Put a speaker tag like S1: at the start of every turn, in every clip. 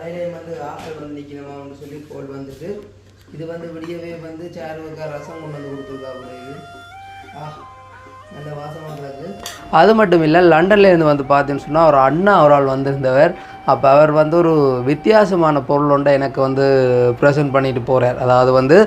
S1: கடையிலேயும் வந்து ஆஃபர் வந்து நிற்கணுமான்னு சொல்லி போல் வந்துட்டு இது வந்து விடியவே வந்து சாருவக்கா ரசம் கொண்டு வந்து கொடுத்துருக்கா போல இது. ஆ நல்ல வாசமாக கிடக்கு அது. மட்டும் இல்லை லண்டன்லேருந்து வந்து பார்த்தீங்கன்னு சொன்னால் ஒரு அண்ணா ஒரு ஆள் வந்திருந்தவர். அப்போ அவர் வந்து ஒரு வித்தியாசமான பொருள் ஒன்றை எனக்கு வந்து ப்ரெசென்ட் பண்ணிட்டு போகிறார் அதாவது வந்து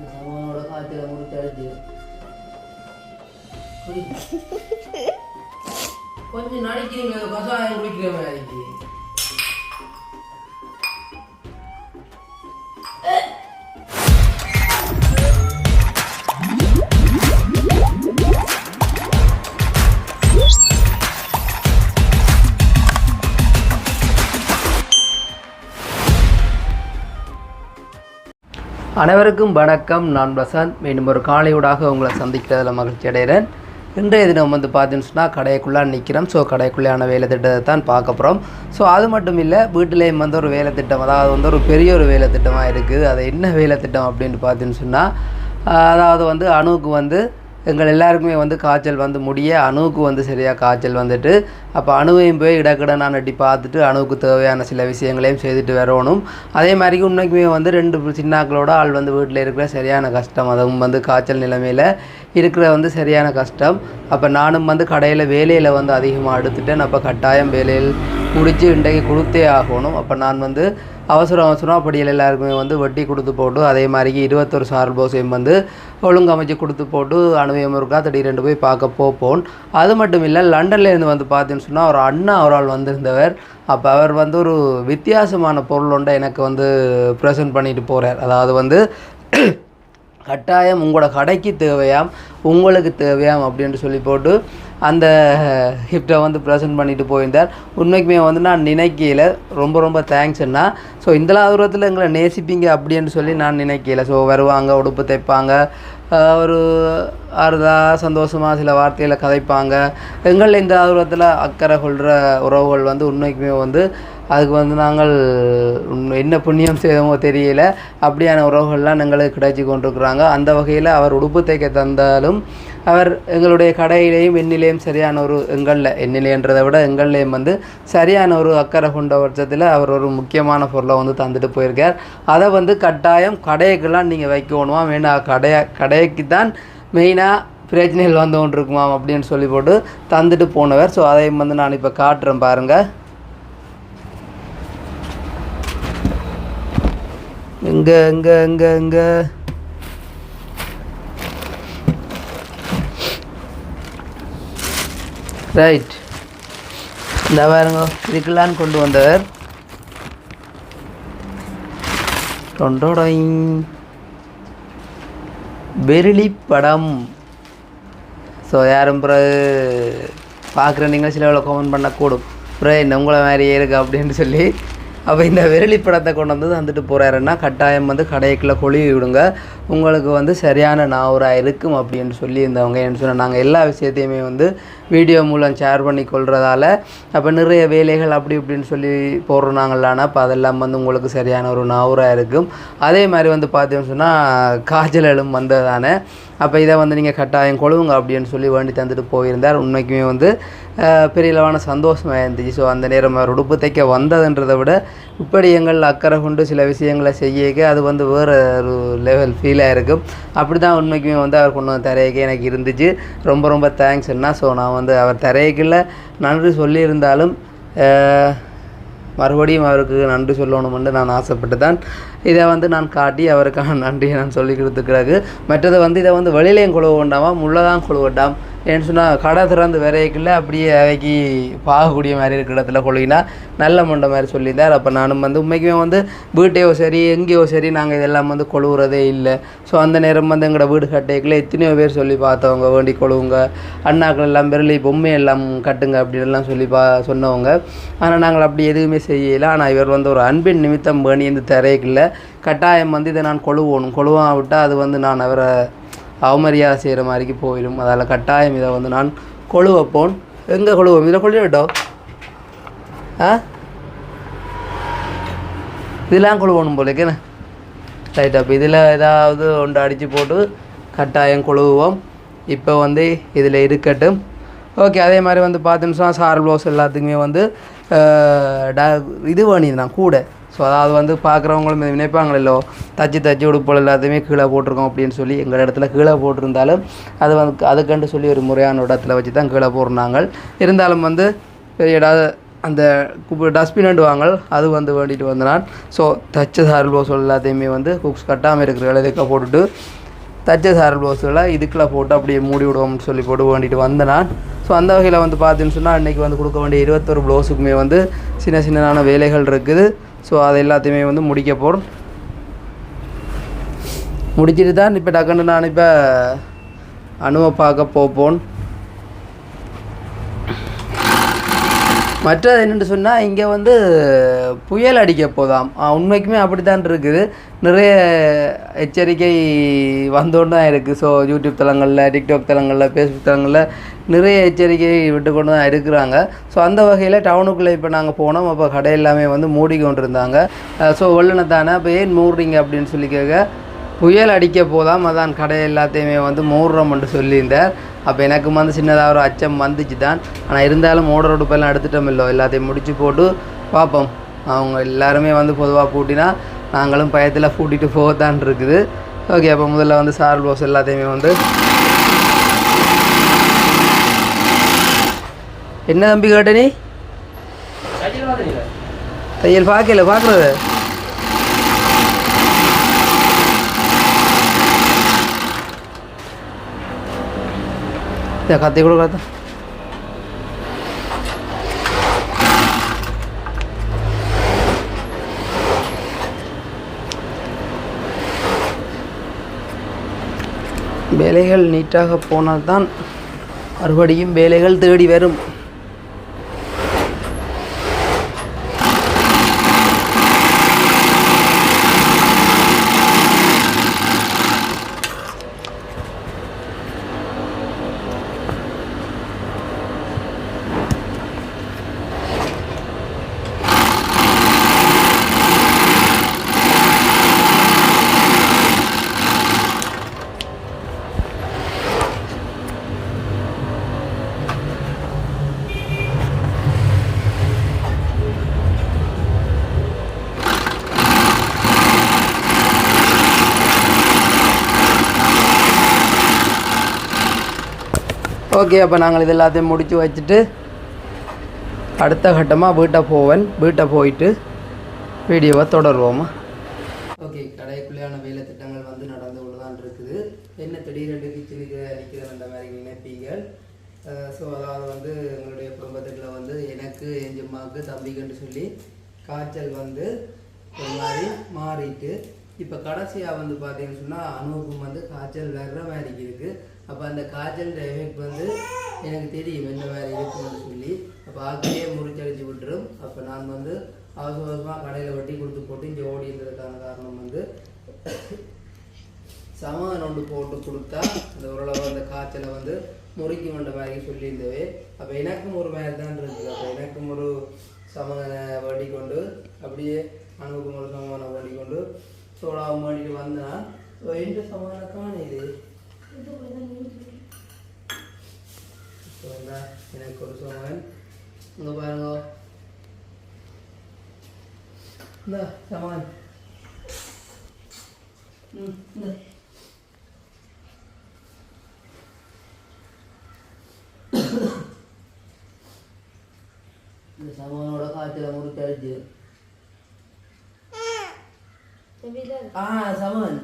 S1: காய்ச்சல முடிச்சாச்சு குடி. கொஞ்சம் நாளைக்கு நீங்க கசாயம் குடிக்கிற மாதிரி அனைவருக்கும் வணக்கம். நான் பிரசாந்த் மீண்டும் ஒரு காலையூடாக உங்களை சந்திக்கிறதுல மகிழ்ச்சி அடைகிறேன். இன்றைய தினம் வந்து பார்த்தீங்கன்னு சொன்னால் கடைக்குள்ளே நிற்கிறோம் ஸோ கடைக்குள்ளேயான வேலை திட்டத்தை தான் பார்க்க போகிறோம் ஸோ அது மட்டும் இல்லை வீட்டிலேயும் வந்து ஒரு வேலை திட்டம் அதாவது வந்து ஒரு பெரிய ஒரு வேலை திட்டமாக இருக்குது. அது என்ன வேலை திட்டம் அப்படின்னு பார்த்தீங்கன்னு சொன்னால் அதாவது வந்து அணுவுக்கு வந்து எங்கள் எல்லாருக்குமே வந்து காய்ச்சல் வந்து முடிய அணுவுக்கு வந்து சரியாக காய்ச்சல் வந்துட்டு அப்போ அணுவையும் போய் இடக்கிட நான் நட்டி பார்த்துட்டு அணுவுக்கு தேவையான சில விஷயங்களையும் செய்துட்டு வரணும். அதே மாதிரி உண்மைக்குமே வந்து ரெண்டு சின்னாக்களோட ஆள் வந்து வீட்டில் இருக்கிற சரியான கஷ்டம். அதுவும் வந்து காய்ச்சல் நிலைமையில் இருக்கிற வந்து சரியான கஷ்டம். அப்போ நானும் வந்து கடையில் வேலையில் வந்து அதிகமாக எடுத்துட்டேன். அப்போ கட்டாயம் வேலையில் முடித்து இன்றைக்கு கொடுத்தே ஆகணும். அப்போ நான் வந்து அவசரம் அவசரம் படியில் எல்லாருக்குமே வந்து வட்டி கொடுத்து போட்டு அதே மாதிரி இருபத்தொரு சார்போசையும் வந்து வந்து ஒழுங்கமைச்சு கொடுத்து போட்டு அனுபவம் இருக்கா திடீரெண்டு போய் பார்க்க போப்போம். அது மட்டும் இல்லை லண்டன்லேருந்து வந்து பார்த்தீங்கன்னு சொன்னால் ஒரு அண்ணா அவரால் ஆள் வந்திருந்தவர். அப்போ அவர் வந்து ஒரு வித்தியாசமான பொருள் ஒன்றை எனக்கு வந்து ப்ரெசென்ட் பண்ணிட்டு போகிறார் அதாவது வந்து கட்டாயம் உங்களோட கடைக்கு தேவையாம் உங்களுக்கு தேவையாம் அப்படின்ட்டு சொல்லி போட்டு அந்த கிஃப்டை வந்து ப்ரெசென்ட் பண்ணிட்டு போயிருந்தார். உண்மைக்குமே வந்து நான் நினைக்கையில் ரொம்ப ரொம்ப தேங்க்ஸ்ண்ணா ஸோ இந்த தூரத்தில் எங்களை நேசிப்பீங்க அப்படின்னு சொல்லி நான் நினைக்கல ஸோ வருவாங்க உடுப்பு தைப்பாங்க ஒரு அறுதா சந்தோஷமாக சில வார்த்தைகளை கதைப்பாங்க. எங்கள் இந்த தூரத்தில் அக்கறை கொள்கிற உறவுகள் வந்து உண்மைக்குமே வந்து அதுக்கு வந்து நாங்கள் என்ன புண்ணியம் செய்தோமோ தெரியல அப்படியான உறவுகள்லாம் எங்களுக்கு கிடைச்சி கொண்டிருக்கிறாங்க. அந்த வகையில் அவர் உடுப்பு தைக்க தந்தாலும் அவர் எங்களுடைய கடையிலேயும் எண்ணிலையும் சரியான ஒரு எங்களில் எண்ணிலைன்றதை விட எங்கள்லேயும் வந்து சரியான ஒரு அக்கறை கொண்ட பட்சத்தில் அவர் ஒரு முக்கியமான பொருளை வந்து தந்துட்டு போயிருக்கார். அதை வந்து கட்டாயம் கடைக்கெல்லாம் நீங்கள் வைக்கணுமா மெயினாக கடையை கடைக்கு தான் மெயினாக பிரச்சனைகள் வந்து கொண்டு இருக்குமாம் அப்படின்னு சொல்லி போட்டு தந்துட்டு போனவர். ஸோ அதையும் வந்து நான் இப்போ காட்டுறேன் பாருங்கள் எங்க எங்க எங்க எங்க? ரைட் இந்த பாருங்க இதுக்கெல்லாம் கொண்டு வந்தவர். டொண்டோடொய் பெருளி படம் ஸோ யாரும் பிறகு பார்க்குற நீங்கள் சில எவ்வளோ கமெண்ட் பண்ணக்கூடும் பிறகு என்ன உங்களை மாதிரியே இருக்கு அப்படின்னு சொல்லி அப்போ இந்த விரலி படத்தை கொண்டு வந்து வந்துட்டு போகிறாருன்னா கட்டாயம் வந்து கடைக்குள்ளே கொழுவி விடுங்க. உங்களுக்கு வந்து சரியான நாவராக இருக்கும் அப்படின்னு சொல்லியிருந்தவங்க என்ன சொன்னால் நாங்கள் எல்லா விஷயத்தையுமே வந்து வீடியோ மூலம் ஷேர் பண்ணி கொள்றதால அப்போ நிறைய வேலைகள் அப்படி இப்படின்னு சொல்லி போடுறாங்களானா அப்போ அதெல்லாம் வந்து உங்களுக்கு சரியான ஒரு நாவராக இருக்கும். அதே மாதிரி வந்து பார்த்தீங்கன்னு சொன்னால் காய்ச்சல் வந்ததானே அப்போ இதை வந்து நீங்கள் கட்டாயம் கொழுவுங்க அப்படின்னு சொல்லி வேண்டி தந்துட்டு போயிருந்தார். உண்மைக்குமே வந்து பெரிய அளவான சந்தோஷமாக இருந்துச்சு ஸோ அந்த நேரம் அவர் உடுப்பு தைக்க வந்ததுன்றதை விட இப்படி எங்கள் அக்கறை கொண்டு சில விஷயங்களை செய்யக்க அது வந்து வேறு ஒரு லெவல் ஃபீலாக இருக்கும். அப்படி தான் உண்மைக்குமே வந்து அவர் கொண்டு வந்து தரையக்கே எனக்கு இருந்துச்சு. ரொம்ப ரொம்ப தேங்க்ஸ் என்ன ஸோ நான் வந்து அவர் தரையக்கில் நன்றி சொல்லியிருந்தாலும் மறுபடியும் அவருக்கு நன்றி சொல்லணும்னு நான் ஆசைப்பட்டு தான் இதை வந்து நான் காட்டி அவருக்கான நன்றியை நான் சொல்லி கொடுத்துக்கிறாரு மற்றது வந்து இதை வந்து வெளியிலையும் குழுவ வேண்டாமா? முள்ளதான் குழுவட்டாம். ஏன்னு சொன்னால் கடை திறந்து விரைக்குள்ள அப்படியே அவைக்கு பார்க்கக்கூடிய மாதிரி இருக்கிற இடத்துல கொழுகினா நல்ல மண்டை மாதிரி சொல்லியிருந்தார். அப்போ நானும் வந்து உண்மைக்குமே வந்து வீட்டையோ சரி எங்கேயோ சரி நாங்கள் இதெல்லாம் வந்து கொழுவுறதே இல்லை. ஸோ அந்த நேரம் வந்து எங்களோட வீடு கட்டைக்குள்ள எத்தனையோ பேர் சொல்லி பார்த்தவங்க வேண்டி கொழுவுங்க அண்ணாக்கள் எல்லாம் பெருளி பொம்மை எல்லாம் கட்டுங்க அப்படின்லாம் சொல்லி பா சொன்னவங்க. ஆனால் நாங்கள் அப்படி எதுவுமே செய்யலை. ஆனால் இவர் வந்து ஒரு அன்பின் நிமித்தம் வேணி இந்த திரைக்குள்ள கட்டாயம் வந்து இதை நான் கொழுவணும். கொழுவா விட்டால் அது வந்து நான் அவரை அவமரியாதை செய்கிற மாதிரிக்கு போயிடும். அதால் கட்டாயம் இதை வந்து நான் கொழுவப்போன். எங்கே கொழுவோம்? இதில் கொள்ளிவிட்டோம் ஆ? இதெல்லாம் கொழுவணும் போல இருக்கேண்ணே ரைட் அப்போ இதில் ஏதாவது ஒன்று அடித்து போட்டு கட்டாயம் கொழுவோம் இப்போ வந்து இதில் இருக்கட்டும். ஓகே அதே மாதிரி வந்து பார்த்தோம்னா சார் ப்ளவுஸ் எல்லாத்துக்குமே வந்து ட- இது பண்ணியிருந்தான் கூட. ஸோ அதாவது வந்து பார்க்குறவங்களும் நினைப்பாங்களோ தச்சு தச்சு உடுப்புகள் எல்லாத்தையுமே கீழே போட்டிருக்கோம் அப்படின்னு சொல்லி எங்கள் இடத்துல கீழே போட்டிருந்தாலும் அது வந்து அதுக்கண்டு சொல்லி ஒரு முறையான இடத்துல வச்சு தான் கீழே போடுறாங்க இருந்தாலும் வந்து ஏதாவது அந்த டஸ்ட்பின் வாங்கல் அது வந்து வேண்டிட்டு வந்தான் ஸோ தச்ச சாரல் ப்ளவுஸ் எல்லாத்தையுமே வந்து குக்ஸ் கட்டாமல் இருக்கிற இதுக்க போட்டுட்டு தச்ச சாரல் ப்ளவுஸுகளை இதுக்குள்ள போட்டு அப்படியே மூடி விடுவோம்னு சொல்லி போட்டு வேண்டிட்டு வந்தனான். நான் ஸோ அந்த வகையில் வந்து பார்த்தீங்கன்னு சொன்னால் இன்றைக்கி வந்து கொடுக்க வேண்டிய இருபத்தொரு ப்ளவுஸுக்குமே வந்து சின்ன சின்னதான வேலைகள் இருக்குது. ஸோ அது எல்லாத்தையுமே வந்து முடிக்க போகிறோம் முடிச்சுட்டு தான் இப்போ டக்குன்னு நான் இப்போ அணுவை பார்க்க போப்போன் மற்றது என்னென்னு சொன்னால் இங்கே வந்து புயல் அடிக்க போதாம். உண்மைக்குமே அப்படித்தான் இருக்குது. நிறைய எச்சரிக்கை வந்தோன்னு தான் இருக்குது ஸோ யூடியூப் தளங்களில் டிக்டாக் தளங்களில் ஃபேஸ்புக் தளங்களில் நிறைய எச்சரிக்கை விட்டு கொண்டு தான் இருக்கிறாங்க. ஸோ அந்த வகையில் டவுனுக்குள்ளே இப்போ நாங்கள் போனோம். அப்போ கடை எல்லாமே வந்து மூடி கொண்டு இருந்தாங்க ஸோ வெள்ளனத்தானே அப்போ ஏன் மூடுறீங்க அப்படின்னு சொல்லி கேட்க புயல் அடிக்க போதாம். அதான் கடை எல்லாத்தையுமே வந்து மூடுறோம்னு சொல்லியிருந்தார். அப்போ எனக்கு வந்து சின்னதாக ஒரு அச்சம் வந்துச்சு தான் ஆனால் இருந்தாலும் ஓடர் உடுப்பெல்லாம் எடுத்துட்டோம் இல்லை. எல்லாத்தையும் முடிச்சு போட்டு பார்ப்போம். அவங்க எல்லாருமே வந்து பொதுவாக பூட்டினா நாங்களும் பயத்தில் பூட்டிட்டு போகத்தான் இருக்குது. ஓகே அப்போ முதல்ல வந்து சார் ப்ளவுஸ் எல்லாத்தையுமே வந்து என்ன தம்பி கேட்ட நீ? தையல் பார்க்கல பார்க்குறது இந்த கத்தி கூட வேலைகள் நீட்டாக போனால்தான் மறுபடியும் வேலைகள் தேடி வரும். ஓகே அப்போ நாங்கள் இது எல்லாத்தையும் முடித்து வச்சுட்டு அடுத்த கட்டமாக வீட்டை போவேன். வீட்டை போயிட்டு வீடியோவை தொடருவோமா? ஓகே கடைக்குள்ளேயான வேலை திட்டங்கள் வந்து நடந்து கொண்டு தான் இருக்குது. என்ன திடீரென்று கிச்சனுக்கு நிற்கிறது அந்த மாதிரி நினைப்பீங்கள் ஸோ அதாவது வந்து எங்களுடைய குடும்பத்துக்குள்ள வந்து எனக்கு என் ஜிம்மாவுக்கு தம்பிக்குன்னு சொல்லி காய்ச்சல் வந்து ஒரு மாதிரி மாறிட்டு இப்போ கடைசியாக வந்து பார்த்தீங்கன்னு சொன்னால் அணுவுக்கும் வந்து காய்ச்சல் வர்ற மாதிரி இருக்குது. அப்போ அந்த காய்ச்சல் எஃபெக்ட் வந்து எனக்கு தெரியும் என்ன மாதிரி இருக்குன்னு சொல்லி. அப்போ ஆக்கையே முறிச்சடிச்சு விட்டுரும். அப்போ நான் வந்து அவசர அவசரமாக கடையில் வட்டி கொடுத்து போட்டு இங்கே ஓடி இருந்ததுக்கான காரணம் வந்து சமாதானம் ஒன்று போட்டு கொடுத்தா அந்த ஓரளவு அந்த காய்ச்சலை வந்து முறிக்கும் கொண்ட மாதிரி சொல்லியிருந்தவே. அப்போ எனக்கும் ஒரு மாதிரி தான் இருந்தது. அப்போ எனக்கும் ஒரு சமாதான வண்டி கொண்டு அப்படியே அணுவுக்கும் ஒரு சமாதானம் வண்டி கொண்டு சோடாவும் பண்ணிட்டு வந்தேன். ஸோ எந்த சமாதானம் காணுது ஸோ என்ன எனக்கு ஒரு சமாதானம் இங்கே பாருங்க இந்த சமாதானம் ம் இந்த இந்த சமானோட காய்ச்சல முறுக்கடிச்சு ஆ சமன்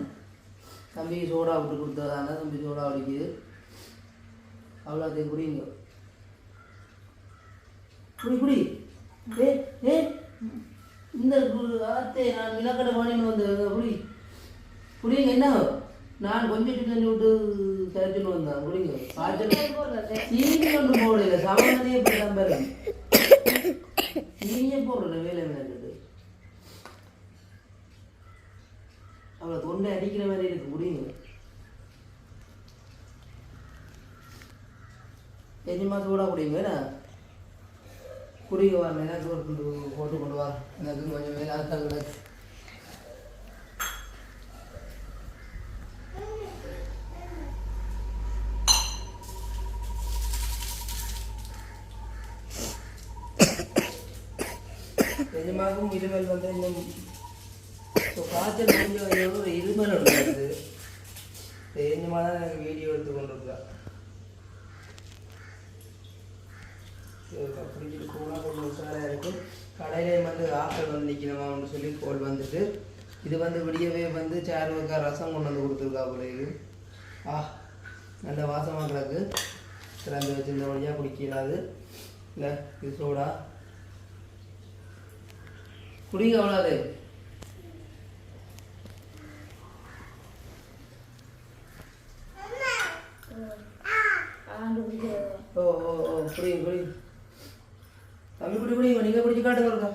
S1: தம்பி சோடா விட்டு கொடுத்ததாங்க தம்பி சோடா அடிக்குது அவ்வளோத்தையும் குடிங்க. குடி குடி. ஏ ஏ. இந்த அத்தை நான் நிலக்கடை பண்ணின்னு வந்த குடி. குடிங்க என்ன? நான் கொஞ்சம் தண்ணி விட்டு கரைச்சுன்னு வந்தேன் குடிங்க. காய்ச்சல் சீனி கொண்டு போடல சமனே இப்படி தான் பாருங்க. சீனியே போடுற வேலை மேலே அவளை தொண்டை அடிக்கிற மாதிரி எனக்கு முடியுங்க எஞ்சிமா முடியுங்க குடிங்க குடிக்க வர எனக்கு ஒரு கொண்டு போட்டு கொண்டு வா. எனக்கு கொஞ்சம் வேலை தான் கிடக்கு எஜமாக்கும் இருமல் வந்து இன்னும் காய்ச்சல் கொஞ்சம் ஏதோ ஒரு இருமல் ஒன்று வருது தான் எனக்கு வீடியோ எடுத்து கொண்டு இருக்கா பிடிச்சிட்டு போனால் கொஞ்சம் உசாராக இருக்கும். கடையிலே வந்து ஆக்கள் வந்து நிற்கணுமான்னு சொல்லி கோல் வந்துட்டு இது வந்து விடியவே வந்து சார்வக்கா ரசம் கொண்டு வந்து கொடுத்துருக்கா போல இது. ஆ நல்ல வாசமாக கிடக்கு. திறந்து வச்சிருந்த வழியாக குடிக்கலாது. இல்லை இது சோடா. குடிக்க அவ்வளோது ஓ ஓ ஓ புரியுங்க புரியுங்க தம்பி குடி குடிங்க நீங்கள் குடிச்சு காட்டுங்க இருக்கா?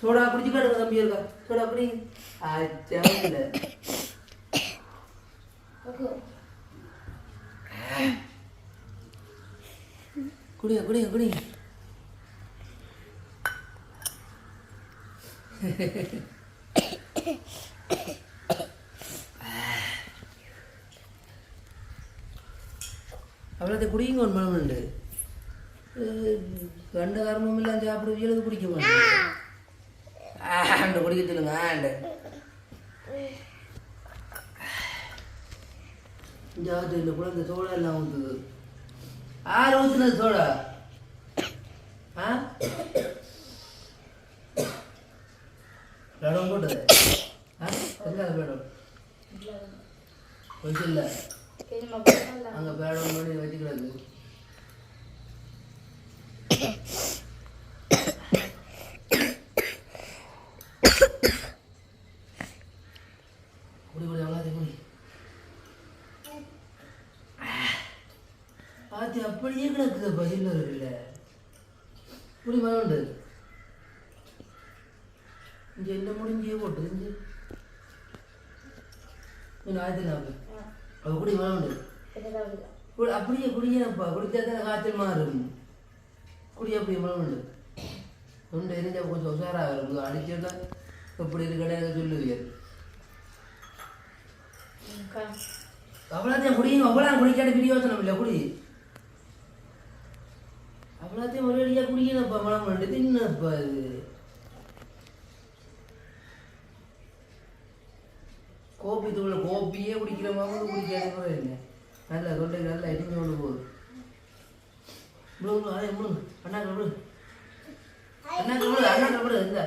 S1: சோடா குடிச்சு காட்டுங்க தம்பி இருக்கா? சோடா குடிங்க ஆச்சா இல்லை. குடிங்க குடிங்க குடிங்க. குடிங்க ஒரு மனம் உண்டு கண்ட கர்மம் எல்லாம் சாப்பிடுவீங்களுக்கு குடிக்க மாட்டேன் ஆண்டு குடிக்க சொல்லுங்க ஆண்டு ஜாத்து இந்த குழந்தை சோடா எல்லாம் ஊற்றுது ஆறு ஊற்றுனது சோடா ஆ இடம் போட்டது ஆ எங்க பேடம் கொஞ்சம் இல்லை அங்கே பேடம் பண்ணி வச்சுக்கிறது குடி குடி அவ்வளோ குடி அது அப்படியே கிடக்குது பதில் இருக்குல்ல குடி மறந்து இங்கே என்ன முடிஞ்சே போட்டு இங்கே ஆயிரத்தி நாற்பது அவ குடி குடி அப்படியே குடியப்பா குடிச்சா தான் காய்ச்சல் மாறும். குடி அப்படியே மறந்து தொண்டை எரிஞ்சா கொஞ்சம் உஷாராக இருக்கும். அடிச்சுட்டா எப்படி இருக்கு கிடையாது சொல்லுவீங்க அவ்வளோத்தையும் குடியும் அவ்வளோ குடிக்காத பிரியோசனம் இல்லை குடி. அவ்வளோத்தையும் ஒரே அடியாக குடிக்கணும்ப்பா மனம் பண்ணிட்டு தின்னப்பா இது கோப்பி தூள் கோப்பியே குடிக்கிற மாதிரி குடிக்காத கூட இல்லை நல்லா தொண்டை நல்லா இடிஞ்சு கொண்டு போகுது விடு விடு அதே விடு அண்ணா விடு அண்ணா விடு அண்ணா விடு இந்த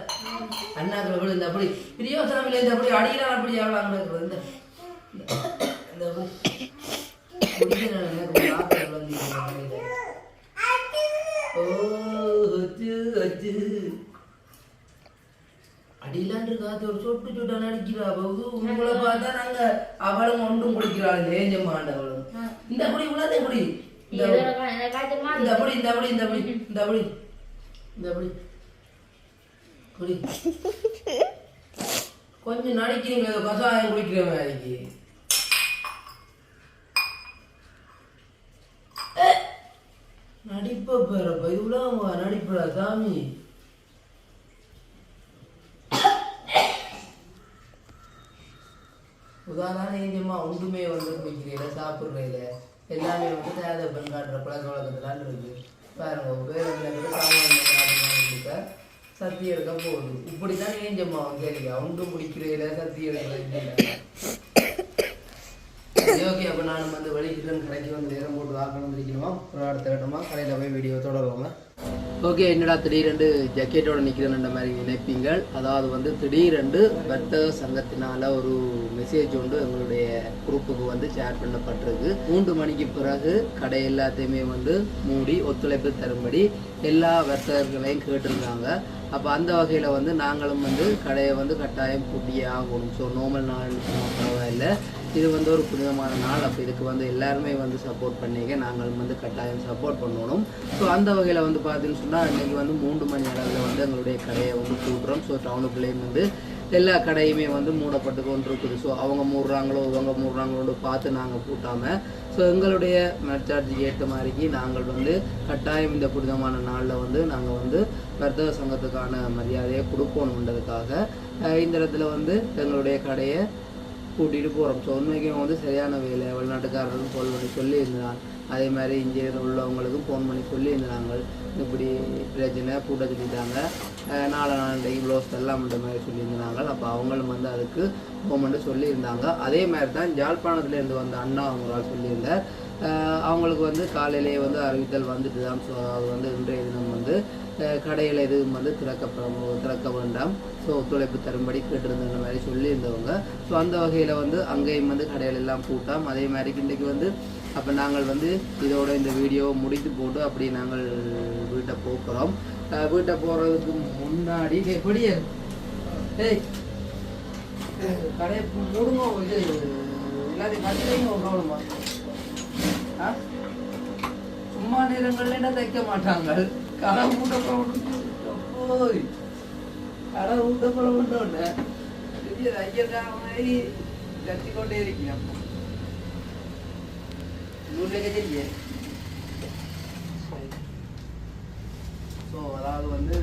S1: அண்ணா விடு இந்த அப்படி பிரியோசனம் இல்லை இந்த அப்படி அடிக்கிறான் அப்படி எவ்வளோ அண்ணாக்கள் இந்த இந்த அப்படி குடிக்கிறான் எனக்கு ஒரு ஆக்கள் வந்து இங்க ஓ அச்சு அச்சு அடியிலாண்டு காத்து ஒரு சொட்டு சொட்டா நடிக்கிறா பகுது உங்களை பார்த்தா நாங்க அவளும் ஒன்றும் குடிக்கிறாள். ஏஞ்சம்மாண்டவளும் இந்த குடி உள்ளதே குடி இந்த இந்த அப்படி இந்த அப்படி இந்த அப்படி இந்த அப்படி இந்த அப்படி குடி கொஞ்சம் நடிக்கிறீங்க கசாயம் குடிக்கிற மாதிரி நடிப்ப பேரப்ப இதுலாம் நடிப்படா சாமி. உதாரணம் ஏஞ்சம்மா ஒன்றுமே வந்து குடிக்கிறீல சாப்பிட்றீல எல்லாமே வந்து தேவை பெண் காட்டுற பழக்க வழக்கத்துலான் இருக்கு. பாருங்க பேர் சாப்பிட்ற சத்தி எடுக்க போகுது. இப்படித்தான் ஏஞ்சம்மா கேட்க ஒன்றும் குடிக்கிறீல சத்தி எடுக்கிறது சரி அப்போ நான் வந்து வெளிக்கிட்டு கடைக்கு வந்து நேரம் போட்டு வாக்கணும் நிற்கணுமா ஒரு அடுத்த கட்டமா கடையில் போய் வீடியோ தொடருவாங்க. ஓகே என்னடா திடீரெண்டு ஜக்கெட்டோட நிற்கிறேன்ற மாதிரி நினைப்பீங்கள். அதாவது வந்து திடீரெண்டு வர்த்தக சங்கத்தினால ஒரு மெசேஜ் ஒன்று எங்களுடைய குரூப்புக்கு வந்து ஷேர் பண்ணப்பட்டிருக்கு. மூன்று மணிக்கு பிறகு கடை எல்லாத்தையுமே வந்து மூடி ஒத்துழைப்பு தரும்படி எல்லா வர்த்தகர்களையும் கேட்டிருந்தாங்க அப்போ அந்த வகையில் வந்து நாங்களும் வந்து கடையை வந்து கட்டாயம் பூட்டியே ஆகணும். ஸோ நார்மல் நாள் பரவாயில்லை. இது வந்து ஒரு புனிதமான நாள். அப்போ இதுக்கு வந்து எல்லாருமே வந்து சப்போர்ட் பண்ணிக்க நாங்களும் வந்து கட்டாயம் சப்போர்ட் பண்ணணும். ஸோ அந்த வகையில் வந்து பார்த்தீங்கன்னு சொன்னால் இன்றைக்கி வந்து மூன்று மணி அளவில் வந்து எங்களுடைய கடையை வந்து கூட்டுறோம். ஸோ டவுனுக்குள்ளேயும் வந்து எல்லா கடையுமே வந்து மூடப்பட்டு கொண்டிருக்குது. ஸோ அவங்க மூடுறாங்களோ இவங்க மூடுறாங்களோன்னு பார்த்து நாங்கள் பூட்டாமல் ஸோ எங்களுடைய மெட்சார்ஜுக்கு ஏற்ற மாதிரிக்கு நாங்கள் வந்து கட்டாயம் இந்த புனிதமான நாளில் வந்து நாங்கள் வந்து வர்த்தக சங்கத்துக்கான மரியாதையை கொடுப்போம்ன்றதுக்காக இந்த இடத்துல வந்து எங்களுடைய கடையை கூட்டிகிட்டு போகிறோம் ஸோ உண்மைக்கு வந்து சரியான வேலை வெளிநாட்டுக்காரர்கள் ஃபோன் பண்ணி சொல்லியிருந்தான் அதே மாதிரி இங்கே உள்ளவங்களுக்கும் ஃபோன் பண்ணி சொல்லியிருந்தாங்க இப்படி பிரச்சனை பூட்ட சொல்லிட்டாங்க அஹ் நாலு நாளைக்கு ப்ளவுஸ் எல்லாம் மாதிரி சொல்லியிருந்தாங்க. அப்போ அவங்களும் வந்து அதுக்கு ஃபோன் சொல்லியிருந்தாங்க. அதே மாதிரி தான் ஜாழ்ப்பாணத்துலேருந்து வந்த அண்ணா அவங்களால் சொல்லியிருந்தார். அவங்களுக்கு வந்து காலையிலேயே வந்து அறிவித்தல் வந்துட்டு தான் ஸோ அது வந்து இன்றைய தினம் வந்து கடையில் எதுவும் வந்து திறக்க திறக்க வேண்டாம். ஸோ ஒத்துழைப்பு தரும்படி கேட்டிருந்த மாதிரி சொல்லியிருந்தவங்க. ஸோ அந்த வகையில் வந்து அங்கேயும் வந்து கடைகள் எல்லாம் பூட்டாம். அதே மாதிரி இன்றைக்கு வந்து அப்போ நாங்கள் வந்து இதோட இந்த வீடியோவை முடித்து போட்டு அப்படி நாங்கள் வீட்டை போக்குறோம். வீட்டை போகிறதுக்கு முன்னாடி எப்படி ஏய் கடையை மூடுங்க இது எல்லாத்தையும் கட்டிலையும் ப்ராப்ளமா ஆ? சும்மா நேரங்கள்ல என்ன தைக்க மாட்டாங்க? கடை மூட்ட போய் கடை மூட்ட போடணும்னு பெரிய ஐயர்கார மாதிரி கத்தி கொண்டே இருக்கீங்க நூறுலேயே தெரிய ஸோ அதாவது வந்து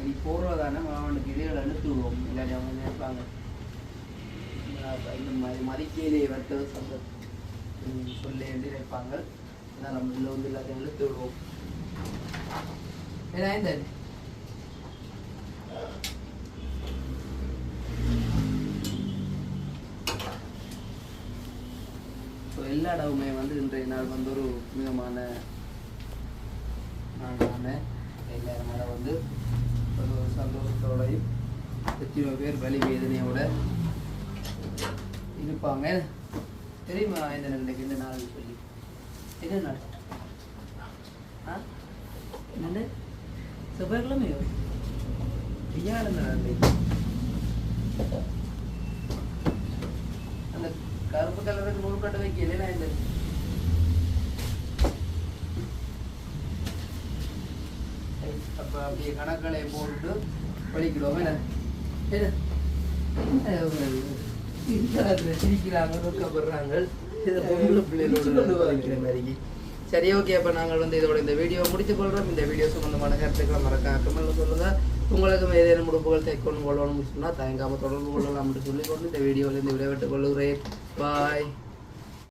S1: நீ போடுறதானே அவனுக்கு இதுகளை அனுப்பி விடுவோம் இல்லாட்டி அவங்க நினைப்பாங்க. இந்த மாதிரி மதிக்கையிலே வந்து சொந்த சொல்லி என்று நினைப்பாங்க. அதான் நம்ம இதில் வந்து எல்லாத்தையும் இழுத்து விடுவோம் ஏன்னா இந்த ஸோ எல்லா வந்து இன்றைய நாள் வந்து ஒரு புனிதமான நாளான எல்லாருமே மேலே வந்து ஒரு சந்தோஷத்தோடையும் எத்தனையோ பேர் வலி வேதனையோட இருப்பாங்க. தெரியுமா இந்த நாளைக்கு இந்த நாள் சொல்லி? என்ன நாள்? ஆ? என்னண்டு செவ்வாய்க்கிழமையோ? வியாழன் நாள் கருப்பு கலருக்கு நூல் கட்ட இந்த அப்ப அப்படியே கணக்களை போட்டு படிக்கிறோம். என்ன? சிரிக்கிறாங்க துக்கப்படுறாங்க இதை பொம்பளை பிள்ளைகளோட படிக்கிற மாதிரி சரி ஓகே அப்போ நாங்கள் வந்து இதோட இந்த வீடியோ முடித்துக் கொள்கிறோம். இந்த வீடியோ சம்பந்தமான கருத்துக்களை மறக்காம கமெண்ட்ல சொல்லுங்கள் உங்களுக்கும் ஏதேனும் உடுப்புகள் தைக்கணும் கொள்ளணும்னு சொன்னால் தயங்காமல் தொடர்பு கொள்ளலாம். என்று சொல்லிக்கொண்டு இந்த வீடியோவில் இருந்து விடைபெற்றுக் கொள்கிறேன். பாய்